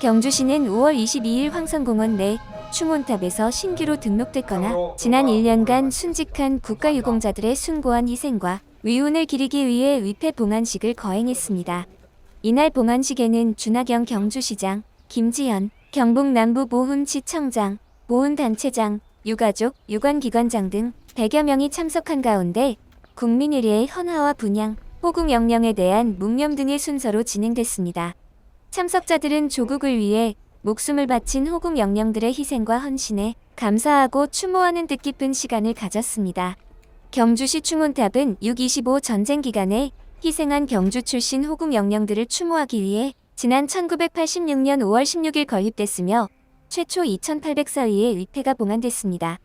경주시는 5월 22일 황성공원 내 추몬탑에서 신규로 등록됐거나 지난 1년간 순직한 국가유공자들의 숭고한 희생과 위운을 기리기 위해 위패 봉안식을 거행했습니다. 이날 봉안식에는 준하경 경주시장, 김지연, 경북 남부 보훈지청장, 보훈단체장, 유가족, 유관기관장 등 100여 명이 참석한 가운데 국민의례의 헌화와 분양, 호국 명령에 대한 묵념 등의 순서로 진행됐습니다. 참석자들은 조국을 위해 목숨을 바친 호국 영령들의 희생과 헌신에 감사하고 추모하는 뜻깊은 시간을 가졌습니다. 경주시 충원탑은 6.25 전쟁 기간에 희생한 경주 출신 호국 영령들을 추모하기 위해 지난 1986년 5월 16일 건립됐으며 최초 2,800사위의 위패가 봉안됐습니다.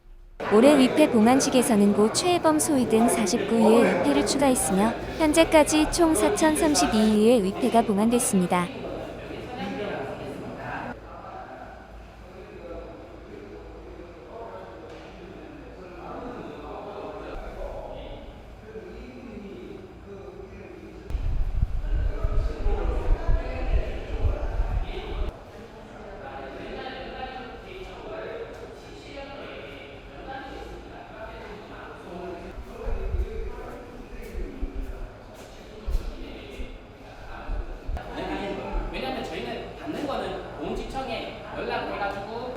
올해 위패 봉안식에서는 고 최혜범 소위 등 49위의 위패를 추가했으며 현재까지 총 4,032위의 위패가 봉안됐습니다. 연락해가지고.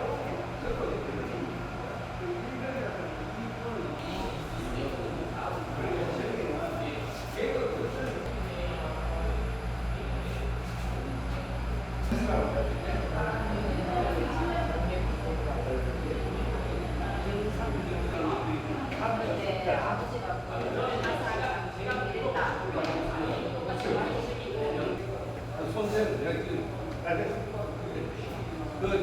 손 대면 그냥 Good.